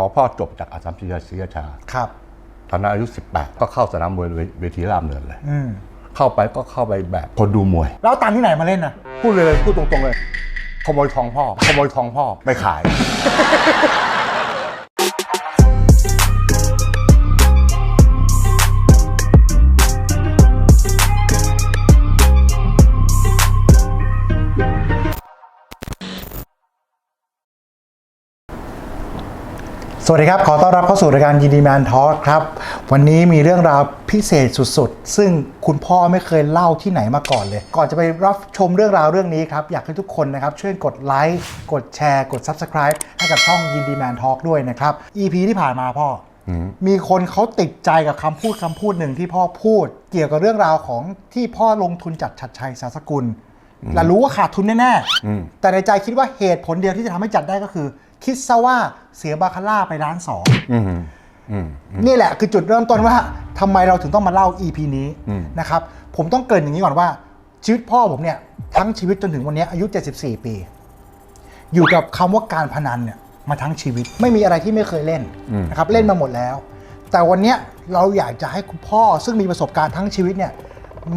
อพ่อจบจากอาสามศิลาศรีราชาครับตอนนั้นอายุ 18 ก็เข้าสนามมวยเวทีรามเนินเลยอืมเข้าไปก็เข้าไปแบบคนดูมวย แล้วเอาตังค์ที่ไหนมาเล่นนะพูดเลยพูดตรงๆเลยขโมยทองพ่อขโมยทองพ่อไปขาย สวัสดีครับ ขอต้อนรับเข้าสู่รายการยินดีแมนทอ k ครับ วันนี้มีเรื่องราวพิเศษสุดๆ ซึ่งคุณพ่อไม่เคยเล่าที่ไหนมาก่อนเลย ก่อนจะไปรับชมเรื่องราวเรื่องนี้ครับ อยากให้ทุกคนนะครับ ช่วยกดไลค์กดแชร์กด Subscribe ให้กับช่องยินดีแมนทอ k ด้วยนะครับ EP ที่ผ่านมาพ่ออมีคนเขาติดใจกับคำพูดคำพูดหนึ่งที่พ่อพูด เกี่ยวกับเรื่องราวของที่พ่อลงทุนจัดชัดชัยสาสกุลและรู้ว่าขาดทุนแน่อืมๆแต่ในใจคิดว่าเหตุผลเดียวที่จะทำให้จัดได้ก็คือ คิดซะว่าเสียบาคาร่าไปล้านสองอืมอืมนี่แหละคือจุดเริ่มต้นว่าทำไมเราถึงต้องมาเล่า EP นี้อืมนะครับผมต้องเกรินอย่างนี้ก่อนว่า ชีวิตพ่อผมเนี่ยทั้งชีวิตจนถึงวันนี้อายุ 74 ปี อยู่กับคำว่าการพนันเนี่ยมาทั้งชีวิตไม่มีอะไรที่ไม่เคยเล่นนะครับเล่นมาหมดแล้ว แต่วันเนี้ยเราอยากจะให้คุณพ่อซึ่งมีประสบการณ์ทั้งชีวิตเนี่ย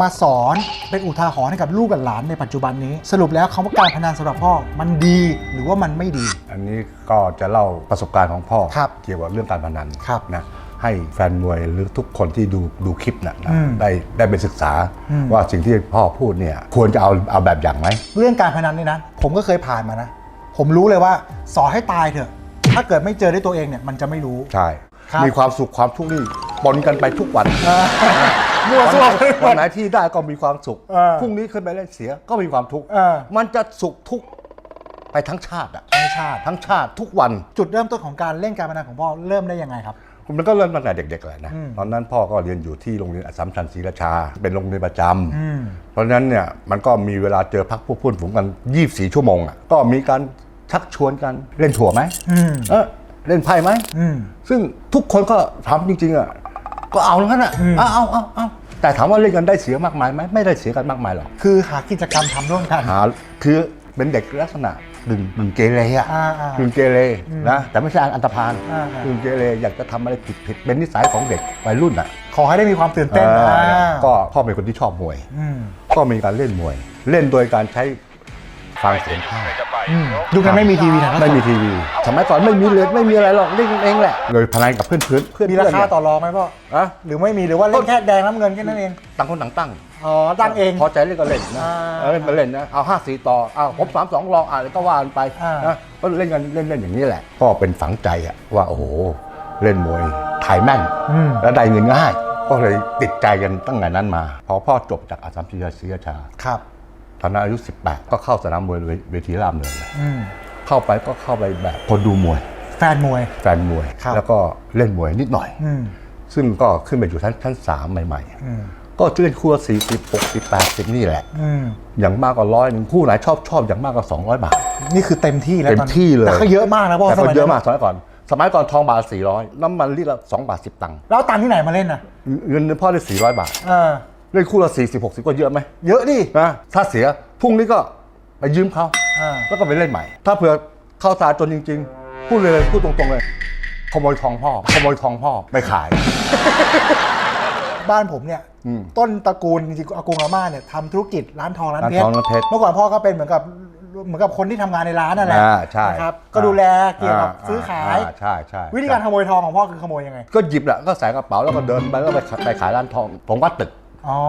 มาสอนเป็นอุทาหรณ์ให้กับลูกกับหลานในปัจจุบันนี้ สรุปแล้วคำว่าการพนันสำหรับพ่อมันดีหรือว่ามันไม่ดี อันนี้ก็จะเล่าประสบการณ์ของพ่อ ครับเกี่ยวกับเรื่องการพนันครับนะให้แฟนมวยหรือทุกคนที่ดูดูคลิปนะนะอืมได้ได้ไปศึกษาอืม ว่าสิ่งที่พ่อพูดเนี่ยควรจะเอาเอาแบบอย่างไหม เรื่องการพนันนี่นะ ผมก็เคยผ่านมานะ ผมรู้เลยว่า สอนให้ตายเถอะ ถ้าเกิดไม่เจอด้วยตัวเองเนี่ยมันจะไม่รู้ ใช่ ครับ มีความสุขความทุกข์นี่ปนกันไปทุกวัน มั่ววันซั่ไหวนไปหมวัดนไหนที่ได้ก็มีความสุขเออพรุ่งนี้ขึ้นไปเล่นเสียก็มีความทุกข์เออ มันจะสุขทุกข์ไปทั้งชาติอะทั้งชาติ ทั้งชาติทุกวัน จุดเริ่มต้นของการเล่นการพนันของพ่อเริ่มได้ยังไงครับมันก็เริ่มตั้งแต่เด็กๆแหละนะ อืมตอนนั้นพ่อก็เรียนอยู่ที่โรงเรียนอัสสัมชัญศรีราชา เป็นโรงเรียนประจำอืมเพราะฉะนั้นเนี่ยมันก็มีเวลาเจอพักพวกเพื่อนฝูงกัน 24 ชั่วโมงอะ ก็มีการชักชวนกันเล่นถั่วไหมอืม เออเล่นไพ่ไหม อืม ซึ่งทุกคนก็ทำจริงๆอะ ก็เอาแล้วกันอะอืมเอาเอาเอาเอาแต่ถามว่าเล่นกันได้เสียมากมายไหมไม่ได้เสียกันมากมายหรอกคือหากิจกรรมทำร่วมกัน หาคือเป็นเด็กลักษณะดึงดึงเกเรอะอ่าอ่าดึงเกเรนะแต่ไม่ใช่อันตรพานอ่าอ่า ดึงเกเรอยากจะทำอะไรผิดผิดเป็นนิสัยของเด็กวัยรุ่นอะขอให้ได้มีความตื่นเต้นเอออ่าก็พ่อเป็นคนที่ชอบมวย อืม ก็มีการเล่นมวย เล่นโดยการใช้ ฟังเสียงข้างอืมยุคนั้นไม่มีทีวีนะไม่มีทีวีสมัยก่อนไม่มีเลยไม่มีอะไรหรอกเล่นเองแหละเลยพนันกับเพื่อนเพื่อนเพื่อนมีราคาต่อรองไหมพ่อ อะหรือไม่มีหรือว่าเล่นแค่แดงน้ำเงินแค่นั้นเอง ต่างคนต่างตั้งอ๋อตั้งเอง พอใจเล่นก็เล่นนะอ่าเออเล่นมาเล่นนะเอาห้าสี่ต่อเอาผมสามสองรองอะก็ว่ากันไปอ่าน นะก็เล่นกันเล่นเล่นอย่างนี้แหละ ก็เป็นฝังใจอะว่าโอ้โหเล่นมวยถ่ายแม่น อืมแล้วได้เงินง่าย ก็เลยติดใจกันตั้งแต่นั้นมา พอพ่อจบจากอาสามศิลาศรีราชา ครับ ตอนนั้นอายุ 18 ก็เข้าสนามมวยเวทีรามเนินเลยอืมเข้าไปก็เข้าไปแบบคนดูมวย แฟนมวย แฟนมวย ครับ แล้วก็เล่นมวยนิดหน่อย อืมซึ่งก็ขึ้นไปอยู่ชั้นชั้นสามใหม่อืมๆ ก็เล่นคู่ละสี่สิบหกสิบแปดสิบนี่แหละ อืมอย่างมากก็ร้อยหนึ่งคู่ไหนชอบชอบอย่างมากก็สองร้อยบาท นี่คือเต็มที่แล้วเต็มตอนนี้ที่เลยแต่ก็เยอะมากนะพ่อแต่สก็มัยเยอะนั้นมากสมัยก่อน สมัยก่อนทองบาทสี่ร้อยน้ำมันลิตรละสองบาทสิบตังค์แล้วเอาตังค์ที่ไหนมาเล่นน่ะเงินเดือนพ่อได้สี่ร้อยบาท เออ เล่นคู่ละสี่สิบหกสิบก็เยอะไหมเยอะดินะถ้าเสียพรุ่งนี้ก็ไปยืมเขาอ่าแล้วก็ไปเล่นใหม่ ถ้าเผื่อเข้าตาจนจริง ๆ พูดเลยพูดตรงๆเลยขโมยทองพ่อขโมยทองพ่อไปขาย บ้านผมเนี่ยอืมต้นตระกูลจริงๆอากงอาม่าเนี่ยทำธุรกิจร้านทองร้านร้านเพชทรองร้านเพชรเมื่อก่อนพ่อก็เป็นเหมือนกับเหมือนกับคนที่ทำงานในร้านนั่นแหละอ่าใช่นะครับก็ดูแลเกี่ยวกับอ่าซื้อขายอ่าใช่ใช่ วิธีการขโมยทองของพ่อคือขโมยยังไง ก็หยิบแหละก็ใส่กระเป๋าแล้วก็เดินไปแล้วก็ไปขายไปขายร้านทองผมวัดตึก อ๋อ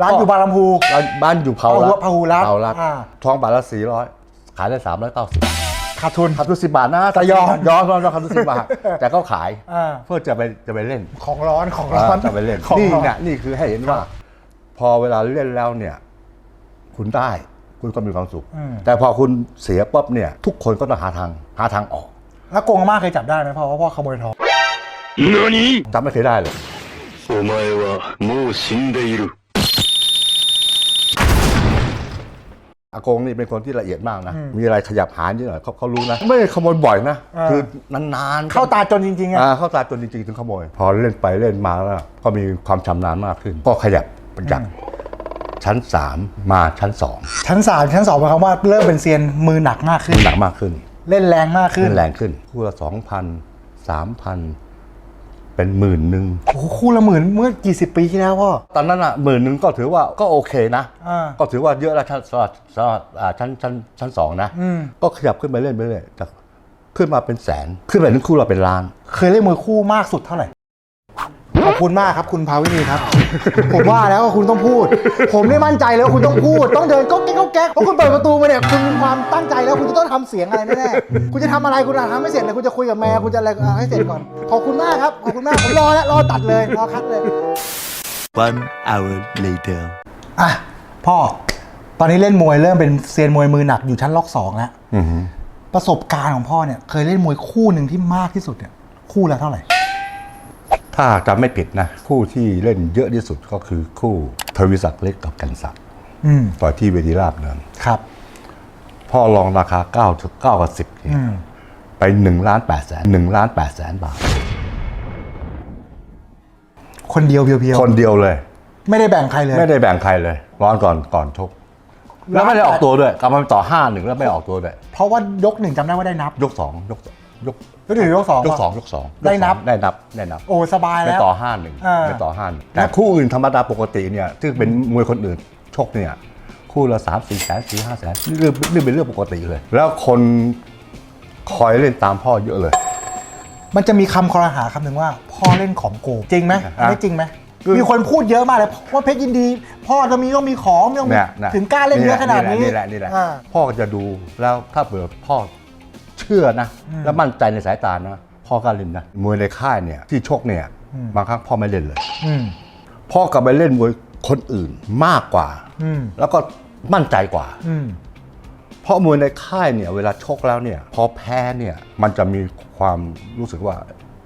ร้านอยู่บางลำพูร้านบ้านอยู่เผารัเผารัฐเผารัฐอ่า ทองบาทละสี่ร้อยขายได้สามร้อยเก้าสิบขาดทุน ขาดทุนสิบบาทนะแต่ยอมยอมยอมยอมขาดทุนสิบบาท แต่ก็ขายอ่า เพื่อจะไปจะไปเล่น ของร้อนของร้อนจะไปเล่นของนี่ร้อนเนี่ยนี่คือให้เห็นว่า พอเวลาเล่นแล้วเนี่ย คุณได้คุณก็มีความสุข อืม แต่พอคุณเสียปุ๊บเนี่ย ทุกคนก็ต้องหาทางหาทางออกแล้วโกงอาม่าเคยจับได้ไหมพ่อว่าพ่อขโมยทอง何จำไม่เคยได้เลย お前はもう死んでいる。 อากงนี่เป็นคนที่ละเอียดมากนะ มีอะไรขยับหานิดหน่อยเขาเขารู้นะ ไม่ได้ขโมยบ่อยนะ อ่า คือนานๆ เข้าตาจนจริงๆอ่ะ อ่าเข้าตาจนจริงๆถึงขโมย พอเล่นไปเล่นมาแล้วก็มีความชำนาญมากขึ้น ก็ขยับจากชั้น 3 มาชั้น 2 ชั้นสามชั้นสองหมายความว่าเริ่มเป็นเซียนมือหนักมากขึ้น หนักมากขึ้น เล่นแรงมากขึ้น ขึ้นแรงขึ้นคู่ละสองพัน สามพัน เป็นหมื่นหนึ่งโอ้โหคู่ละหมื่นเมื่อกี่สิบปีที่แล้วพ่อ ตอนนั้นอะหมื่นหนึ่งก็ถือว่าก็โอเคนะ อ่า ก็ถือว่าเยอะแล้วชั้นสำหรับสำหรับอ่าชั้นชั้นชั้นสองนะ อืม ก็ขยับขึ้นไปเรื่อยไปเรื่อยจากขึ้นมาเป็นแสน ขึ้นไปถึงคู่เราเป็นล้าน เคยเล่นมวยคู่มากสุดเท่าไหร่ ขอบคุณมากครับคุณภาวินีครับ ผมว่าแล้วว่าคุณต้องพูด ผมไม่มั่นใจแล้วาคุณต้องพูด ต้องเดินก็แก๊กก็แก๊กเพราะคุณเปิดประตูมาเนี่ยคุณมีความตั้งใจแล้วคุณจะต้องทำเสียงอะไรแน่ๆคุณจะทำอะไรคุณอาจทำไม่เสร็จเลยคุณจะคุยกับแม่คุณจะอะไรอะให้เสร็จก่อนขอบคุณมากครับขอบคุณมากผมรอแล้วรอตัดเลยรอคัดเลย One hour later. อะพ่อ ตอนนี้เล่นมวยเริ่มเป็นเซียนมวยมือหนักอยู่ชั้นล็อกสองแล้วอือหือประสบการณ์ของพ่อเนี่ย เคยเล่นมวยคู่หนึ่งที่มากที่สุดเนี่ยคู่ละเท่าไหร่ ถ้าจำไม่ผิดนะ คู่ที่เล่นเยอะที่สุดก็คือคู่ทวิศักดิ์เล็กกับกันศักดิ์อืมต่อยที่เวทีราบเนินครับ พ่อลองราคา9ถึง9กับ10เนี่ยอืมไป1ล้าน8แสน1ล้าน8แสนบาท คนเดียวเพียวๆคนเดียวเลยไม่ได้แบ่งใครเลย ไม่ได้แบ่งใครเลยร้อนก่อนก่อนชกแล้วไม่ได้ออกตัวด้วยกลับมาต่อห้าหนึ่งแล้วไม่ออกตัวด้วยเพราะว่ายกหนึ่งจำได้ว่าได้นับ ยกสองยก ยกยกหนึ่งยกสองยกสองยกสองได้นับ ได้นับได้นับโอ้สบายไม่แล้ว ต่อห้าหนึ่งอ่าไม่ต่อห้าหนึ่งแต่คู่อื่นธรรมดาปกติเนี่ยที่เป็นมวยคนอื่นชกเนี่ยคู่ละสามสี่แสนสี่ห้าแสนนี่เรื่องนี่เป็นเรื่องปกติเลย แล้วคนคอยเล่นตามพ่อเยอะเลย มันจะมีคำคอรหาคำหนึ่งว่า พ่อเล่นของโกงจริงไหมอะไม่จริงไหมคือ มีคนพูดเยอะมากเลยว่าเพชรยินดี พ่อจะมีต้องมีของต้องมีเนี่ยนะถึงกล้าเล่นเยอะขนาดนี้นี่แหละนี่แหละอ่าพ่อก็จะดูแล้วถ้าเผื่อพ่อเชื่อนะอืมแล้วมั่นใจในสายตานะพ่อกล้าเล่นนะมวยในค่ายเนี่ยที่ชกเนี่ยอืมบางครั้งพ่อไม่เล่นเลยอืมพ่อกลับไปเล่นมวยคนอื่นมากกว่าอืมแล้วก็มั่นใจกว่าอืมเพราะมวยในค่ายเนี่ย เวลาชกแล้วเนี่ย พอแพ้เนี่ย มันจะมีความรู้สึกว่า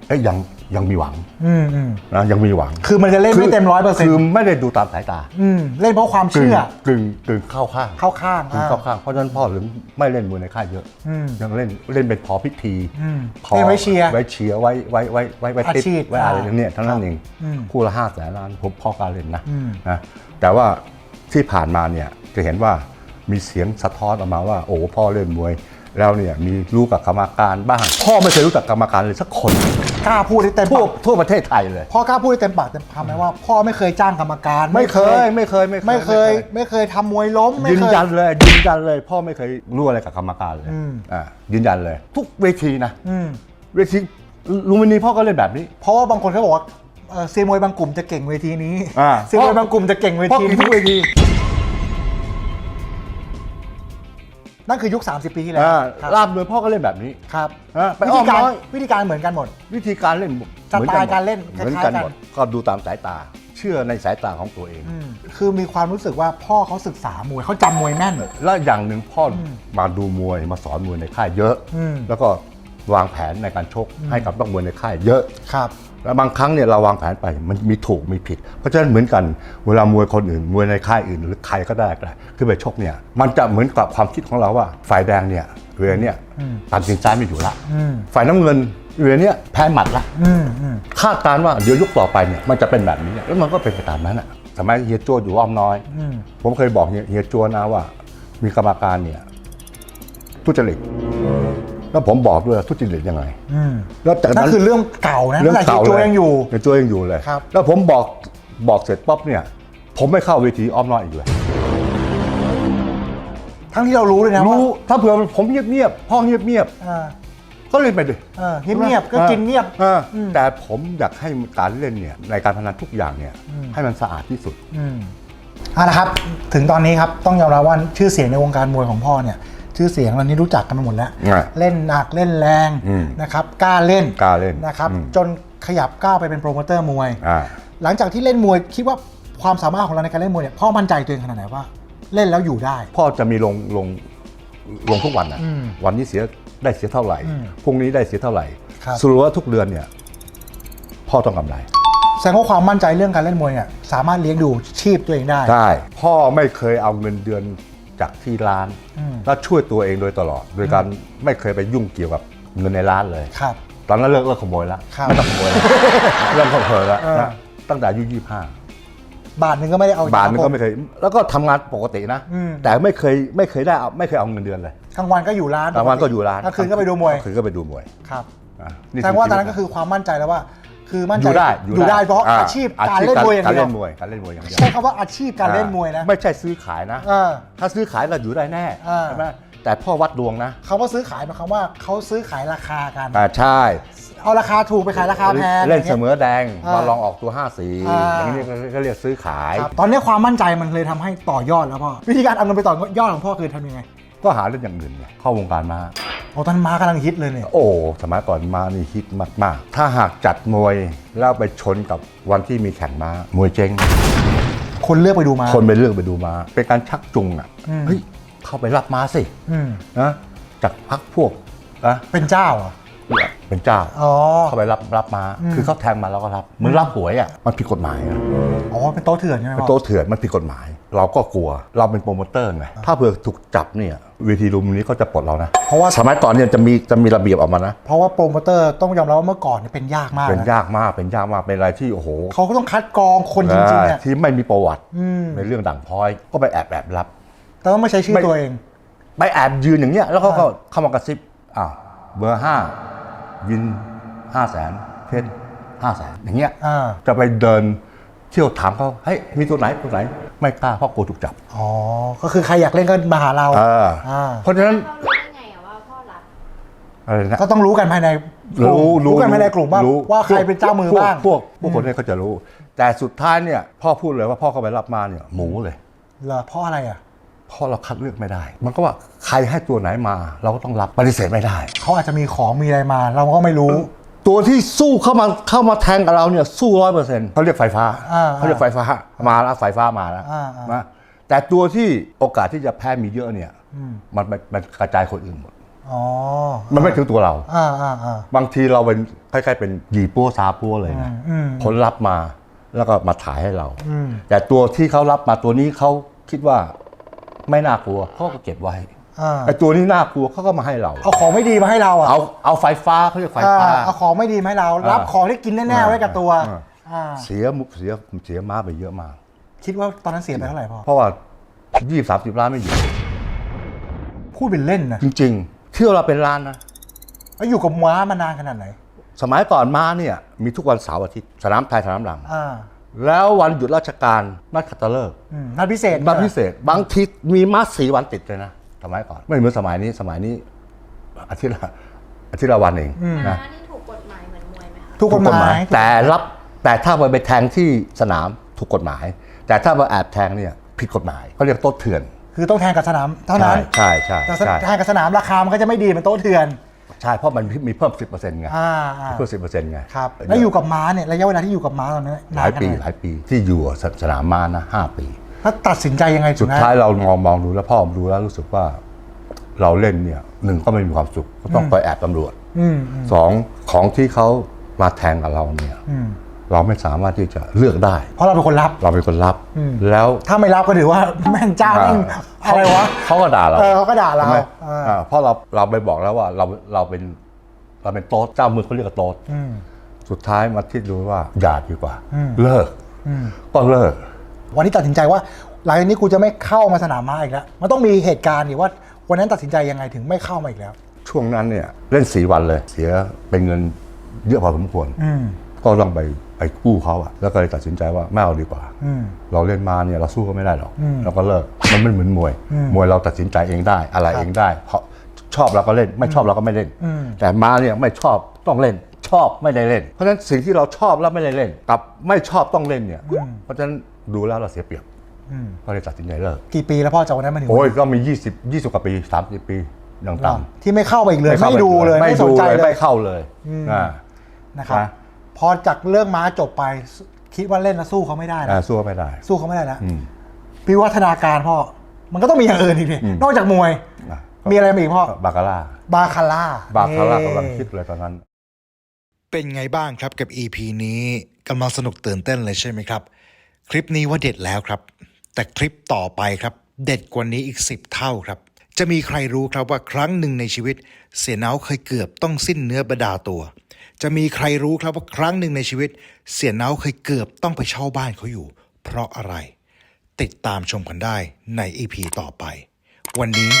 เอ้ยยัง ยังมีหวังอืมอืมนะยังมีหวัง คือมันจะเล่นไม่เต็มร้อยเปอร์เซ็นคือต์ไม่ได้ดูตามสายตาอืมเล่นเพราะความกึ่งเชื่อ กึ่งกึ่งเข้าข้างเข้าข้างกึ่งอ่า เข้าข้างเพราะฉะนั้นพ่อถึงไม่เล่นมวยในค่ายเยอะ อืม ยังเล่นเล่นเป็นพอพิธีอืมพอเล่นไว้เชียร์ไว้เชียร์ไว้ไว้ไว้ไว้ไว้ติดอาชีพไว้อะไรอ่าเนี่ยเท่านั้นเองอืมคู่ละห้าแสนล้านผมพ่อการเล่นนะอืม นะแต่ว่าที่ผ่านมาเนี่ยจะเห็นว่ามีเสียงสะท้อนออกมาว่า โอ้พ่อเล่นมวย แล้วเนี่ยมีรู้กับกรรมการบ้าง พ่อไม่เคยรู้จักกรรมการเลยสักคนกล้าพูดได้เต็มทั่วปากทั่วประเทศไทยเลย พ่อกล้าพูดได้เต็มปากเต็มคำไหมว่า พ่อไม่เคยจ้างกรรมการไม่เคยไม่เคยไม่เคยไม่เคย ไม่เคยทำมวยล้มไม่ยืนเคย ยันเลยยืนยันเลย พ่อไม่เคยรู้อะไรกับกรรมการเลยอืม อ่ายืนยันเลย ทุกเวทีนะอืมเวทีลุมพินีพ่อก็เล่นแบบนี้ เพราะว่าบางคนเขาบอกว่าเอ่อเซียนมวยบางกลุ่มจะเก่งเวทีนี้อ่า เซียนมวยบางกลุ่มจะเก่งเวพ่อทีกินนี้ทุกเวที นั่นคือยุค 30 ปีที่แล้วอ่าครับลาบเลยพ่อก็เล่นแบบนี้ครับอ่าไปวิอ้อธีมการน้อย วิธีการเหมือนกันหมด วิธีการเล่นสไตล์การเล่นเหมือนคล้ายๆกันกันหมดก็ดูตามสายตา เชื่อในสายตาของตัวเอง อืมคือมีความรู้สึกว่าพ่อเขาศึกษามวยเขาจำมวยแม่น แล้วอย่างหนึ่งพ่ออมาดูมวยมาสอนมวยในค่ายเยอะ อืม แล้วก็วางแผนในการชกให้กับนักมวยในค่ายเยอะ ครับ แล้วบางครั้งเนี่ยเราวางแผนไปมันมีถูกมีผิด เพราะฉะนั้นเหมือนกันเวลามวยคนอื่นมวยในค่ายอื่นหรือใครก็ได้ก็ได้ขึ้นไปชกเนี่ยมันจะเหมือนกับความคิดของเราว่า ฝ่ายแดงเนี่ยเวลาเนี่ยอืมตัดสินซ้ายไม่อยู่ละอืมฝ่ายน้ำเงินเวลาเนี่ยแพ้หมัดละอืมอืมคาดการณ์ว่าเดี๋ยวยุคต่อไปเนี่ยมันจะเป็นแบบนี้แล้วมันก็เป็นไปตามนั้นอะสมัยเฮียโจ้อยู่อ้อมน้อยอืมผมเคยบอกเฮียเฮียโจ้นะว่า มีกรรมการเนี่ยทุจริต แล้วผมบอกด้วยว่าทุจริตยังไงอืมแล้วจากนั่นั้นนคือเรื่องเก่านะเรื่องตั้งแต่เก่าโจเลยยังอยู่เฮียโจ้ยังอยู่เลยครับแล้วผมบอกบอกเสร็จป๊อบเนี่ย ผมไม่เข้าเวทีอ้อมน้อยอีกเลยทั้งที่เรารู้เลยนะว่ารู้ถ้าเผื่อผมเงียบๆพ่อเงียบอ่าๆก็เล่นไปดิเออเงียบๆก็กินเงียบอออืมแต่ผมอยากให้การเล่นเนี่ยในการพนันทุกอย่างเนี่ยอืมให้มันสะอาดที่สุดอืมเอาละครับ ถึงตอนนี้ครับต้องยอมรับว่าชื่อเสียงในวงการมวยของพ่อเนี่ย ชื่อเสียงตอนนี้รู้จักกันไปหมดแล้ว อะเล่นหนักเล่นแรงอืมนะครับกล้าเล่นกล้าเล่นนะครับอืม จนขยับก้าวไปเป็นโปรโมเตอร์มวย อ่า หลังจากที่เล่นมวยคิดว่าความสามารถของเราในการเล่นมวยเนี่ยพ่อมั่นใจตัวเองขนาดไหนว่า เล่นแล้วอยู่ได้ พ่อจะมีลงลงลงทุกวันนะอืมวันนี้เสียได้เสียเท่าไหร่อืมพรุ่งนี้ได้เสียเท่าไหร่ครับ สรุปว่าทุกเดือนเนี่ย พ่อต้องกำไรแสดงว่าความมั่นใจเรื่องการเล่นมวยเนี่ยสามารถเลี้ยงดูชีพตัวเองได้ใช่พ่อไม่เคยเอาเงินเดือน จากที่ร้านอืมแล้วช่วยตัวเองโดยตลอด โดยการไม่เคยไปยุ่งเกี่ยวกับเงินในร้านเลย ครับ ตอนนั้นเลิกเลิกขโมยแล้วครับไม่ต้องขโมยแล้วเริ่มขโมยแล้วเออ นะตั้งแต่อายุยี่ห้าบาทหนึ่งก็ไม่ได้เอาบาทนึงก็ไม่เคย แล้วก็ทำงานปกตินะ อืม แต่ไม่เคยไม่เคยได้เอาไม่เคยเอาเงินเดือนเลยกลางวันก็อยู่ร้านกลางวันก็อยู่ร้านกลางคืนก็ไปดูมวย กลางคืนก็ไปดูมวยครับ อะแสดงว่าตอนนั้นชีก็คือความมั่นใจแล้วว่า คือมั่นอใจยู่ได้อยู่ได้เพราะอาชีพการเล่นมวยอย่างการเดียเล่วนมวยการเล่นมวยอย่างเดียวใช้คำว่าอาชีพการเล่นมวยนะไม่ใช่ซื้อขายนะเออถ้าซื้อขายเราอยู่ได้แน่อ่าใช่ไหมแต่พ่อวัดดวงนะคำว่าซื้อขายหมายความว่าเขาซื้อขายราคากันอ่าใช่ เอาราคาถูกไปขายราคาแพงเล่นเสมอแดงอ่ามมาลองออกตัว5สีอ่าอย่างนี้ก็เรียกซื้อขายครับตอนนี้ความมั่นใจมันเลยทำให้ต่อยอดแล้วพ่อวิธีการเอาเงินไปต่อยอดของพ่อคือทำยังไง ก็หาเล่นอย่างอื่นไงเข้าวงการมาโอ้ตอนนนม้ากำลังฮิตเลยเนี่ย โอ้สมัยก่อนมานี่ฮิตมาก ๆ ถ้าหากจัดมวยแล้วไปชนกับวันที่มีแข่งม้ามวยเจ๊ง คนเลือกไปดูมา คนไปเลือกไปดูมา เป็นการชักจูงอะอืม เฮ้ยเข้าไปรับมาสิอืมนะจากพักพวกนะเป็นเจ้าเหรอเป็นเจ้า อ๋อ เข้าไปรับรับมา อืม คือเขาแทงมาเราก็รับเหมือนรับหวยอะมันผิดกฎหมายอะอ๋อเป็นโต๊ะเถื่อนใช่ไหมเป็นพ่อโต๊ะเถื่อนมันผิดกฎหมาย เราก็กลัวเราเป็นโปรโมเตอร์ไงถ้าเผื่อถูกจับเนี่ย เวทีรุมนี้ก็จะปลดเรานะ เพราะว่าสมัยก่อนเนี่ยจะมีจะมีระเบียบออกมานะ เพราะว่าโปรโมเตอร์ต้องยอมรับว่าเมื่อก่อนเนี่ยเป็นยากมากเป็นนะยากมากเป็นยากมากเป็นอะไรที่โอ้โหเขาก็ต้องคัดกรองคนจริงๆเนี่ย ที่ไม่มีประวัติอืม ในเรื่องด่างพร้อยก็ไปแอบแอบรับ แต่ต้องไม่ใช้ชื่อไม่ ตัวเอง ไปแอบยืนอย่างเงี้ยแล้วเขาก็เข้ามากระซิบอ้าวเบอร์ห้าวินห้าแสนเพชรห้าแสนอย่างเงี้ยอ่า จะไปเดิน เที่ยวถามเขาเฮ้ยมีตัวไหนตัวไหน ไม่กล้าเพราะกลัวถูกจับอ๋อ ก็คือใครอยากเล่นก็มาหาเราเอออ่าเพราะฉะนั้นเขารู้ได้ไงอะว่าพ่อรับอะไรนะ ก็ต้องรู้กันภายในกลุ่มรู้รู้กันภายในกลุ่มว่ารู้ว่าใครเป็นเจ้ามือพวกบ้างพวกพวกคนนี้เขาจะรู้ แต่สุดท้ายเนี่ยพ่อพูดเลยว่าพ่อเข้าไปรับมาเนี่ยหมูเลยเหรอเพราะอะไรอะเพราะเราคัดเลือกไม่ได้ มันก็ว่าใครให้ตัวไหนมา เราก็ต้องรับปฏิเสธไม่ได้ เขาอาจจะมีของมีอะไรมา เราก็ไม่รู้ ตัวที่สู้เข้ามาเข้ามาแทงกับเราเนี่ยสู้ร้อยเปอร์เซ็นต์เขาเรียกไฟฟ้าอ่าเขาเรียกไฟฟ้ามาแล้วไฟฟ้ามาแล้วอ่าอ่าน นะแต่ตัวที่โอกาสที่จะแพ้มีเยอะเนี่ยมันมันมันกระจายคนอื่นหมด อ๋อมันไม่ถึงตัวเรา อ่าอ่าอ่า บางทีเราเป็นคล้ายๆเป็นหยีปัวซาปัวเลยนะอืมคนรับมาแล้วก็มาถ่ายให้เรา อืมแต่ตัวที่เขารับมาตัวนี้เขาคิดว่าไม่น่ากลัวเขาก็เก็บไว้อ่า ไอ้ตัวนี้น่ากลัวเขาก็มาให้เรา เอาของไม่ดีมาให้เราอะเอาเอาไฟฟ้าเขาเรียกไฟอ่าฟ้า เอาของไม่ดีมาให้เรา รับอ่าของที่กินแน่ๆไว้กับตัวอ่าอ่าเสียมุเสียเสียม้าไปเยอะมาก คิดว่าตอนนั้นเสียไปเท่าไหร่พ่อเพราะว่ายี่สามสิบล้านไม่อยู่ พูดเป็นเล่นนะ จริงๆ เที่ยวเราเป็นล้านนะแล้วอยู่กับม้ามานานขนาดไหน สมัยก่อนม้าเนี่ย มีทุกวันเสาร์อาทิตย์สนามไทยสนามหลังอ่าแล้ววันหยุดราชการนัดคัตฤกษ์อืมนัดพิเศษนัดพิเศษ บางทีมีม้าสี่วันติดเลยนะส มัยก่อน ไม่เหมือนสมัยนี้สมัยนี้อาทิตย์ละอาทิตย์ละวันเองนะม้านี่ถูกกฎหมายเหมือนมวยไหมคะถูกกฎหมาย แต่รับแต่ถ้าไปไปแทงที่สนามถูกกฎหมาย แต่ถ้าไปแอบแทงเนี่ยผิดกฎหมายเขาเรียกโต๊ะเถื่อน คือต้องแทงกับสนามเท่านั้นใช่ใช่แต่ใช่ใช่แทงกับสนามราคามันก็จะไม่ดีเหมือนโต๊ะเถื่อนใช่เพราะมันมีเพิ่มสิบเปอร์เซ็นต์ไงอ่าอ่าเพิ่มสิบเปอร์เซ็นต์ไงครับแล้วอยู่กับม้าเนี่ยระยะเวลาที่อยู่กับม้าตอนนั้นหนาลานยขปีนาดหไหนลายปีที่อยู่สสนามม้านะห้าปี แล้วตัดสินใจยังไงถึสุงดได้ท้ายเรามองมองดูแล้วพ่อดูแล้วรู้สึกว่า เราเล่นเนี่ยหนึ่งก็ไม่มีความสุขก็ต้องคอยแอบตำรวจอืมอืมสองของที่เขามาแทงกับเราเนี่ยอืมเราไม่สามารถที่จะเลือกได้ เพราะเราเป็นคนรับเราเป็นคนรับอืมแล้วถ้าไม่รับก็ถือว่าแม่งเจ้าแม่งอะไรวะเขาก็ด่าเราเออเขาก็ด่าเราใช่ไหมอ่าอ่าเพราะเราเราไปบอกแล้วว่าเราเราเป็นเราเป็นโต๊ดเจ้ามือเขาเรียกว่าโต๊ดอืมสุดท้ายมาคิดดูว่าอย่าดีกว่าอืมเลิกอืมก็เลิก วันนี้ตัดสินใจว่าหลังจากนี้กูจะไม่เข้ามาสนามม้าอีกแล้ว มันต้องมีเหตุการณ์ดิว่า วันนั้นตัดสินใจยังไงถึงไม่เข้ามาอีกแล้ว ช่วงนั้นเนี่ยเล่นสีวันเลย เสียเป็นเงินเยอะพอสมควรอืมก็ต้องไปไปกู้เขาอะแล้วก็เลยตัดสินใจว่าไม่เอาดีกว่าอืมเราเล่นมาเนี่ยเราสู้ก็ไม่ได้หรอกอืมเราก็เลิกมันไม่เหมือนมวยอืมมวยเราตัดสินใจเองได้อะไรครับเองได้ เพราะชอบเราก็เล่นไม่ชอบเราก็ไม่เล่นอืมแต่มาเนี่ยไม่ชอบต้องเล่น ชอบไม่ได้เล่น เพราะฉะนั้นสิ่งที่เราชอบแล้วไม่ได้เล่น กับไม่ชอบต้องเล่นเนี่ยเพราะฉะนั้น ดูแล้วเราเสียเปรียบอืมก็เลยตัดสินใจเลิกกี่ปีแล้วพ่อจากวันนั้นมาถึงวันโอ้ยนี้ก็มี 20 20กว่าปี 30 ปีอย่างหรอต่ำที่ไม่เข้าไปอีกเลยข้าไม่ปดูเลย ไม่ไม่สดูนใจเลยเลไม่ยเข้าเลยอืมอ่านะครับนะพอจากเรื่องม้าจบไป คิดว่าเล่นแล้วสู้เขาไม่ได้อ่านะสู้ไม่ได้ สู้เขาไม่ได้แล้วอืมพิวัฒนาการพ่อมันก็ต้องมีอย่างอื่นอีกดิอืมนอกจากมวยอะมีอะไรมาอีกพ่อบาคาร่าบาคาร่าบาคาร่าเอ่กำลังคิดเลยตอนนั้น เป็นไงบ้างครับกับ EP นี้กำลังสนุกตื่นเต้นเลยใช่ไหมครับ คลิปนี้ว่าเด็ดแล้วครับ แต่คลิปต่อไปครับ เด็ดกว่านี้อีก 10 เท่าครับ จะมีใครรู้ครับว่าครั้งหนึ่งในชีวิต เสียเนาเคยเกือบต้องสิ้นเนื้อประดาตัว จะมีใครรู้ครับว่าครั้งหนึ่งในชีวิต เสียเนาเคยเกือบต้องไปเช่าบ้านเขาอยู่ เพราะอะไร ติดตามชมกันได้ใน EP ต่อไป วันนี้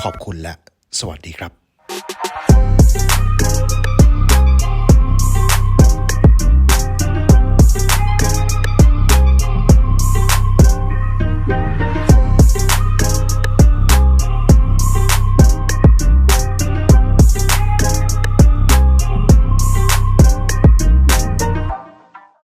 ขอบคุณและ สวัสดีครับ